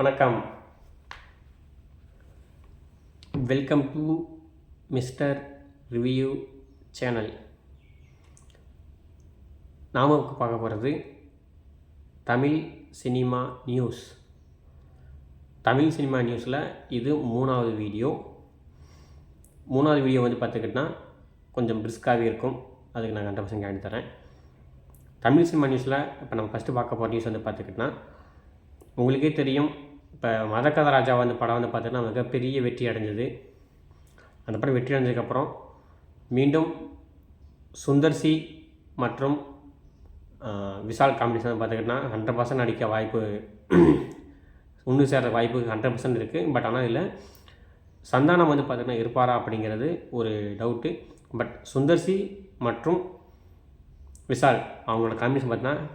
வணக்கம். Welcome to mister review channel நாம் பார்க்க போகிறது Tamil cinema news Tamil cinema நியூஸில் இது மூணாவது வீடியோ. மூணாவது வீடியோ வந்து பார்த்துக்கிட்டிங்கன்னா கொஞ்சம் பிரிஸ்காகவே இருக்கும். அதுக்கு நான் ஹண்ட்ரட் பர்சன்ட் கேரண்டி தரேன். தமிழ் சினிமா நியூஸில் இப்போ நம்ம ஃபஸ்ட்டு பார்க்க போகிற நியூஸ் வந்து பார்த்துக்கிட்டிங்கன்னா உங்களுக்கே தெரியும் இப்போ மதக்கத ராஜா வந்து படம் வந்து பார்த்தீங்கன்னா மிகப்பெரிய வெற்றி அடைஞ்சது. அந்த படம் வெற்றி அடைஞ்சதுக்கப்புறம் மீண்டும் சுந்தர் சி மற்றும் ஆஹ், விஷால் காம்பினேஷன் பார்த்துக்கிட்டிங்கன்னா ஹண்ட்ரட் பர்சன்ட் அடிக்க வாய்ப்பு ஒன்று சேர்ற வாய்ப்பு ஹண்ட்ரட் பர்சன்ட் இருக்குது பட் ஆனால் இதில் சந்தானம் வந்து பார்த்திங்கன்னா இருப்பாரா அப்படிங்கிறது ஒரு டவுட்டு பட் சுந்தர் சி மற்றும் விஷால் அவங்களோட காம்பினேஷன் பார்த்தீங்கன்னா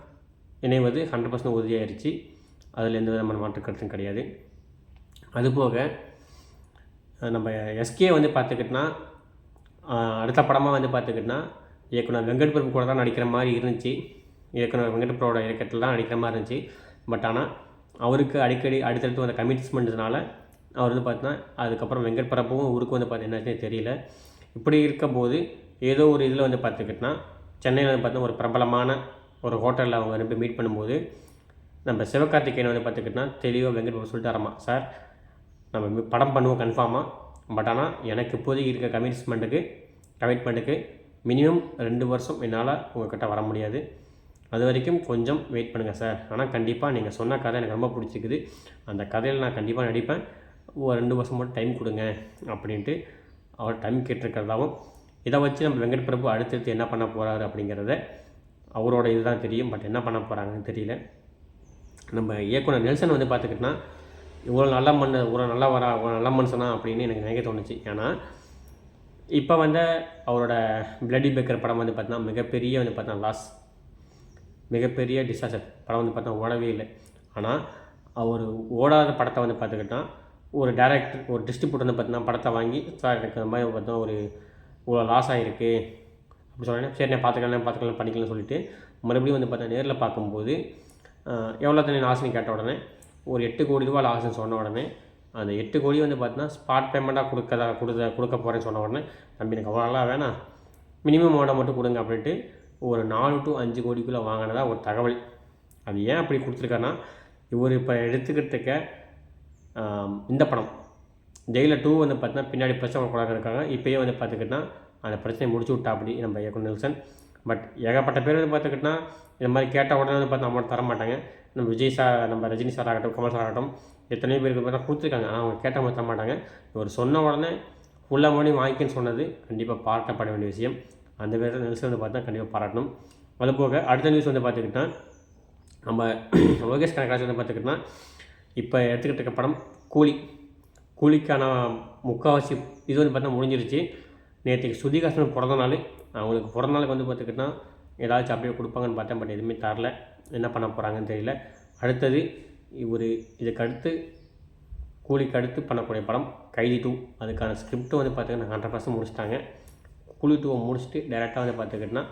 இணைவது ஹண்ட்ரட் பர்சன்ட் உறுதியாகிடுச்சு அதில் எந்த விதமான மாற்று கருத்தும் கிடையாது. அதுபோக நம்ம எஸ்கே வந்து பார்த்துக்கிட்டோன்னா அடுத்த படமாக வந்து பார்த்துக்கிட்டோன்னா இயக்குனர் வெங்கட் பிரபு கூட தான் நடிக்கிற மாதிரி இருந்துச்சு. இயக்குனர் வெங்கட் பிரபுவோட இயக்கத்தில் தான் நடிக்கிற மாதிரி இருந்துச்சு. பட் ஆனால் அவருக்கு அடிக்கடி அடுத்தடுத்து வந்த கமிட்மெண்ட்னால அவர் வந்து பார்த்தீங்கன்னா அதுக்கப்புறம் வெங்கட் பிரபுவும் ஊருக்கு வந்து பார்த்து என்னாச்சுன்னு தெரியல. இப்படி இருக்கும்போது ஏதோ ஒரு இதில் வந்து பார்த்துக்கிட்டோன்னா சென்னையில் வந்து பார்த்தீங்கன்னா ஒரு பிரபலமான ஒரு ஹோட்டலில் அவங்க ரெண்டு மீட் பண்ணும்போது நம்ம சிவகார்த்திகேயன் வந்து பார்த்துக்கிட்டோன்னா தெளிவாக வெங்கட் சொல்லிட்டு சொல்லிட்டாராமா சார் நம்ம படம் பண்ணுவோம் கன்ஃபார்மாக பட் ஆனால் எனக்கு இப்போதைக்கு இருக்க கமிட்மெண்ட்டுக்கு கமிட்மெண்ட்டுக்கு மினிமம் ரெண்டு வருஷம் என்னால் உங்கள்கிட்ட வர முடியாது. அது வரைக்கும் கொஞ்சம் வெயிட் பண்ணுங்கள் சார் ஆனால் கண்டிப்பாக நீங்கள் சொன்ன கதை எனக்கு ரொம்ப பிடிச்சிக்குது அந்த கதையில் நான் கண்டிப்பாக நடிப்பேன். ஒரு ரெண்டு வருஷம் மட்டும் டைம் கொடுங்க அப்படின்ட்டு அவர் டைம் கேட்டிருக்கிறதாவும் இதை வச்சு நம்ம வெங்கட் பிரபு அடுத்தடுத்து என்ன பண்ண போகிறாரு அப்படிங்கிறத அவரோட இதுதான் தெரியும். பட் என்ன பண்ண போகிறாங்கன்னு தெரியல. நம்ம இயக்குனர் நெல்சன் வந்து பார்த்துக்கிட்டோன்னா இவ்வளோ நல்ல மண் இவ்வளோ நல்லா வரா இவ்வளோ நல்ல மனுஷனா அப்படின்னு எனக்கு நினைக்க தோணுச்சு. ஏன்னா இப்போ வந்து அவரோட பிளடி பேக்கர் படம் வந்து பார்த்தீங்கன்னா மிகப்பெரிய வந்து பார்த்தீங்கன்னா லாஸ் மிகப்பெரிய டிசாஸ்டர் படம் வந்து பார்த்தா ஓடவே இல்லை. ஆனால் அவர் ஓடாத படத்தை வந்து பார்த்துக்கிட்டா ஒரு டேரக்டர் ஒரு டிஸ்ட்ரிபியூட்டர் வந்து பார்த்தீங்கன்னா படத்தை வாங்கி சார் எனக்கு இந்த மாதிரி பார்த்தா ஒரு இவ்வளோ லாஸ் ஆகிருக்கு அப்படி சொன்னேன் சரி நான் பார்த்துக்கலாம் பார்த்துக்கலாம் பண்ணிக்கலாம்னு சொல்லிட்டு மறுபடியும் வந்து பார்த்தா நேரில் பார்க்கும்போது எவ்வளோ தண்ணி லாஸ்னு கேட்ட உடனே ஒரு எட்டு கோடி ரூபா லாஸ்ன்னு சொன்ன உடனே அந்த எட்டு கோடி வந்து பார்த்தீங்கன்னா ஸ்பாட் பேமெண்ட்டாக கொடுக்கதா கொடுக்க கொடுக்க போகிறேன்னு சொன்ன உடனே தம்பி எனக்கு அவ்வளோலாம் வேணாம். மினிமம் அமௌண்ட்டை மட்டும் கொடுங்க அப்படின்ட்டு ஒரு நாலு டு அஞ்சு கோடிக்குள்ளே வாங்கினதா ஒரு தகவல். அது ஏன் அப்படி கொடுத்துருக்கான்னா இவர் இப்போ எடுத்துக்கிட்டுக்க இந்த படம் ஜெயிலர் டூ வந்து பார்த்தீங்கன்னா பின்னாடி பிரச்சனை கூட இருக்காங்க இப்போயே வந்து பார்த்துக்கிட்டா அந்த பிரச்சனையை முடிச்சு விட்டா அப்படி நம்ம இயக்குனர் நெல்சன். பட் ஏகப்பட்ட பேர் வந்து பார்த்துக்கிட்டா இந்த மாதிரி கேட்ட உடனே வந்து பார்த்து அமௌண்ட் தர மாட்டாங்க நம்ம விஜய் சார் நம்ம ரஜினி சார் ஆகட்டும் கமல் சார் ஆகட்டும் எத்தனையோ பேருக்கு பார்த்தா கொடுத்துருக்காங்க. ஆனால் அவங்க கேட்ட மாதிரி தர மாட்டாங்க இவர் சொன்ன உடனே ஃபுல்லாக மணி வாங்கிக்கன்னு சொன்னது கண்டிப்பாக பாராட்டப்பட வேண்டிய விஷயம். அந்த பேர் நியூஸ் வந்து பார்த்தா கண்டிப்பாக பாராட்டணும். அதுபோக அடுத்த நியூஸ் வந்து பார்த்துக்கிட்டா நம்ம லோகேஷ் கனகராஜ் வந்து பார்த்துக்கிட்டோன்னா இப்போ எடுத்துக்கிட்டு இருக்க படம் கூலி. கூலிக்கான முக்கால்வாசி இது வந்து பார்த்தா முடிஞ்சிருச்சு. நேற்றுக்கு சுதிகாசன் பிறந்த நாள். அவங்களுக்கு பிறந்த நாளுக்கு வந்து பார்த்துக்கிட்டா ஏதாச்சும் அப்படியே கொடுப்பாங்கன்னு பார்த்தேன் பட் எதுவுமே தரல. என்ன பண்ண போகிறாங்கன்னு தெரியல. அடுத்தது ஒரு இதுக்கு அடுத்து கூலிக்கு அடுத்து பண்ணக்கூடிய படம் கைதி டூ. அதுக்கான ஸ்கிரிப்ட்டும் வந்து பார்த்திங்கன்னா ஹண்ட்ரட் பர்சன்ட் முடிச்சிட்டாங்க. கூலி டூவை முடிச்சுட்டு டேரெக்டாக வந்து பார்த்துக்கிட்டோன்னா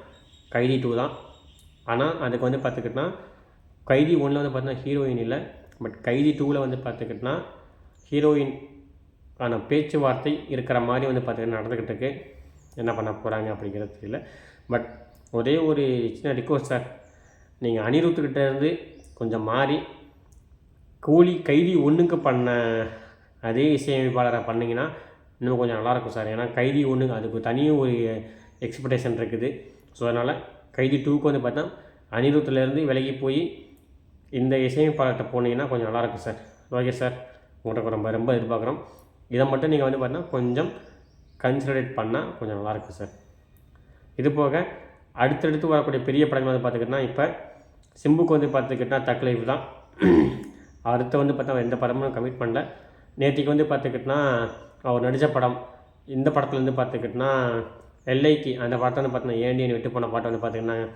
கைதி டூ தான். ஆனால் அதுக்கு வந்து பார்த்துக்கிட்டோன்னா கைதி ஒன்றில் வந்து பார்த்தீங்கன்னா ஹீரோயின் இல்லை. பட் கைதி டூவில் வந்து பார்த்துக்கிட்டோன்னா ஹீரோயின் ஆன பேச்சுவார்த்தை இருக்கிற மாதிரி வந்து பார்த்திங்கன்னா நடந்துக்கிட்டு இருக்கு. என்ன பண்ண போகிறாங்க அப்படிங்கிறது தெரியல. பட் ஒரே ஒரு சின்ன ரிக்வஸ்ட் சார் நீங்கள் அனிருத்துக்கிட்ட இருந்து கொஞ்சம் மாறி கூலி கைதி ஒன்றுக்கு பண்ண அதே இசையமைப்பாளரை பண்ணிங்கன்னா இன்னும் கொஞ்சம் நல்லாயிருக்கும் சார் ஏன்னா கைதி ஒன்றுங்க அதுக்கு தனியும் ஒரு எக்ஸ்பெக்டேஷன் இருக்குது. ஸோ அதனால் கைதி டூக்கு வந்து பார்த்தா அனிருத்துலேருந்து விலகி போய் இந்த இசையமைப்பாளர்கிட்ட போனீங்கன்னா கொஞ்சம் நல்லாயிருக்கும் சார் ஓகே சார் உங்கள்கிட்ட ரொம்ப ரொம்ப எதிர்பார்க்குறோம். இதை மட்டும் நீங்கள் வந்து பார்த்தீங்கன்னா கொஞ்சம் கன்சிடரேட் பண்ணால் கொஞ்சம் நல்லாயிருக்கும் சார் இது போக அடுத்தடுத்து வரக்கூடிய பெரிய படங்கள் வந்து பார்த்துக்கிட்டோன்னா இப்போ சிம்புக்கு வந்து பார்த்துக்கிட்டா தக்லைஃப் தான். அடுத்து வந்து பார்த்தா எந்த படமும் கமிட் பண்ணல. நேற்றுக்கு வந்து பார்த்துக்கிட்டோன்னா அவர் நடித்த படம் இந்த படத்துலேருந்து பார்த்துக்கிட்டோன்னா எல்ஐக்கு அந்த படத்தை வந்து பார்த்தீங்கன்னா ஏண்டியன் விட்டு போன பாட்டை வந்து பார்த்திங்கன்னா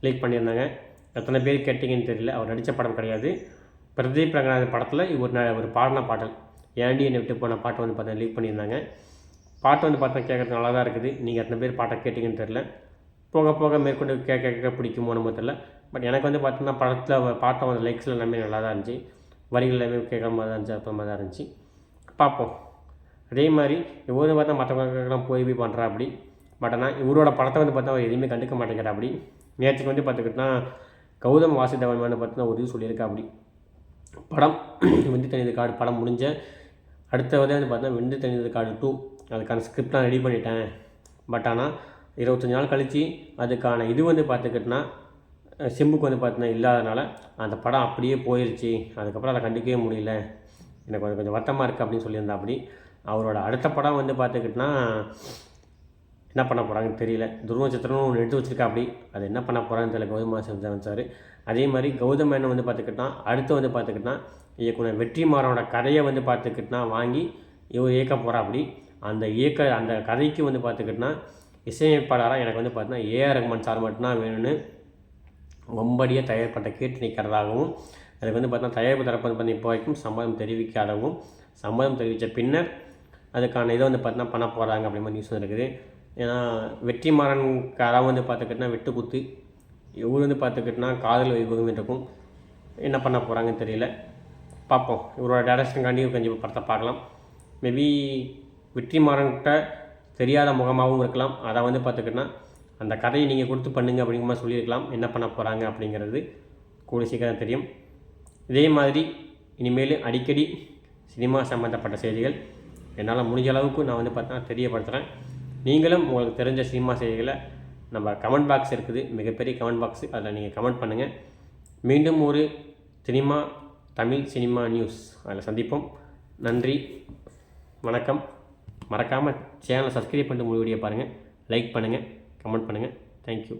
லீக் பண்ணியிருந்தாங்க. எத்தனை பேர் கேட்டிங்கன்னு தெரியல அவர் நடித்த படம் கிடையாது. பிரதீப் ரங்கநாதன் படத்தில் இவர் ந- ஒரு பாடின பாடல் ஏண்டி விட்டு போன பாட்டை வந்து பார்த்தீங்கன்னா லீக் பண்ணியிருந்தாங்க. பாட்டு வந்து பார்த்தா கேட்குறது நல்லா தான் இருக்குது. நீங்கள் எத்தனை பேர் பாட்டை கேட்டிங்கன்னு தெரில போக போக மேற்கொண்டு கேட்க கேட்க பிடிக்குமோ நம்ம தெரில பட் எனக்கு வந்து பார்த்தீங்கன்னா படத்தில் பாட்டை வந்து லைக்ஸில் எல்லாமே நல்லா தான் இருந்துச்சு. வரிகள் எல்லாமே கேட்குற மாதிரி தான் இருந்துச்சு அப்புறமா தான் இருந்துச்சு. பார்ப்போம். அதே மாதிரி இவரு பார்த்தா மற்றவங்களுக்கெல்லாம் போய் போய் பண்ணுறா அப்படி. பட் ஆனால் இவரோட படத்தை வந்து பார்த்தா அவர் எதுவுமே கண்டுக்க மாட்டேங்கிறா அப்படி. நேற்றுக்கு வந்து பார்த்துக்கிட்டா கௌதம் வாசுதேவன் வந்து பார்த்தீங்கன்னா ஒரு இது சொல்லியிருக்கா அப்படி. படம் விந்து தனிது காடு படம் முடிஞ்ச அடுத்த வந்து வந்து பார்த்தீங்கன்னா வெந்து தனிது காடு டூ அதுக்கான ஸ்கிரிப்ட்லாம் ரெடி பண்ணிட்டேன். பட் ஆனால் இருபத்தஞ்சி நாள் கழித்து அதுக்கான இது வந்து பார்த்துக்கிட்டனா சிம்புக்கு வந்து பார்த்தீங்கன்னா இல்லாதனால அந்த படம் அப்படியே போயிடுச்சு அதுக்கப்புறம் அதை கண்டுக்கவே முடியல. எனக்கு கொஞ்சம் கொஞ்சம் வருத்தமாக இருக்குது அப்படின்னு சொல்லியிருந்தா அப்படி அவரோட அடுத்த படம் வந்து பார்த்துக்கிட்டனா என்ன பண்ண போகிறாங்கன்னு தெரியல. துருவ நட்சத்திரம்னு ஒன்று எடுத்து வச்சிருக்கா அப்படி அது என்ன பண்ண போகிறாங்கன்னு தெரியல கௌதம் வாசன் சார். அதே மாதிரி கௌதம் மேனன் வந்து பார்த்துக்கிட்டா அடுத்து வந்து பார்த்துக்கிட்டா இயக்குனர் வெற்றிமாறனோட கதையை வந்து பார்த்துக்கிட்டா வாங்கி இவர் இயக்க போகிறா அப்படி அந்த இயக்க அந்த கதைக்கு வந்து பார்த்துக்கிட்டா இசையமைப்பாளராக எனக்கு வந்து பார்த்தீங்கன்னா ஏஆர் ரஹ்மான் சார் மட்டும்தான் வேணும்னு ரொம்படியாக தயார்பட்ட கேட்டு நிற்கிறதாகவும் அதுக்கு வந்து பார்த்தீங்கன்னா தயாரிப்பு தரப்பு வந்து பார்த்தீங்கன்னா இப்போ வரைக்கும் சம்மதம் தெரிவிக்காதவும் சம்மதம் தெரிவித்த பின்னர் அதுக்கான இதை வந்து பார்த்தீங்கன்னா பண்ண போகிறாங்க அப்படிங்கிற மாதிரி நியூஸ் இருக்குது ஏன்னா வெற்றிமாறன் கதை வந்து பார்த்துக்கிட்டா வெட்டுக்குத்து இவர் வந்து பார்த்துக்கிட்டனா காதல் வைபவம் இருக்கும். என்ன பண்ண போகிறாங்கன்னு தெரியல. பார்ப்போம். இவரோட டேரக்ஷனுக்காண்டி கொஞ்சம் படத்தை பார்க்கலாம். மேபி வெற்றிமாறன்கிட்ட தெரியாத முகமாகவும் இருக்கலாம். அதை வந்து பார்த்துக்கிட்டோன்னா அந்த கதையை நீங்கள் கொடுத்து பண்ணுங்க அப்படிங்கிற மாதிரி சொல்லியிருக்கலாம். என்ன பண்ண போகிறாங்க அப்படிங்கிறது கூடிய சீக்கிரம் தெரியும். இதே மாதிரி இனிமேல் அடிக்கடி சினிமா சம்மந்தப்பட்ட செய்திகள் என்னால் முடிஞ்ச அளவுக்கு நான் வந்து பார்த்தா தெரியப்படுத்துகிறேன் நீங்களும் உங்களுக்கு தெரிஞ்ச சினிமா செய்திகளை நம்ம கமெண்ட் பாக்ஸ் இருக்குது. மிகப்பெரிய கமெண்ட் பாக்ஸ். அதில் நீங்கள் கமெண்ட் பண்ணுங்கள் மீண்டும் ஒரு சினிமா தமிழ் சினிமா நியூஸ். அதில் சந்திப்போம். நன்றி. வணக்கம். மறக்காமல் சேனலை சப்ஸ்கிரைப் பண்ணிட்டு முழு வீடியோ பாருங்கள் லைக் பண்ணுங்கள் கமெண்ட் பண்ணுங்கள் தேங்க்யூ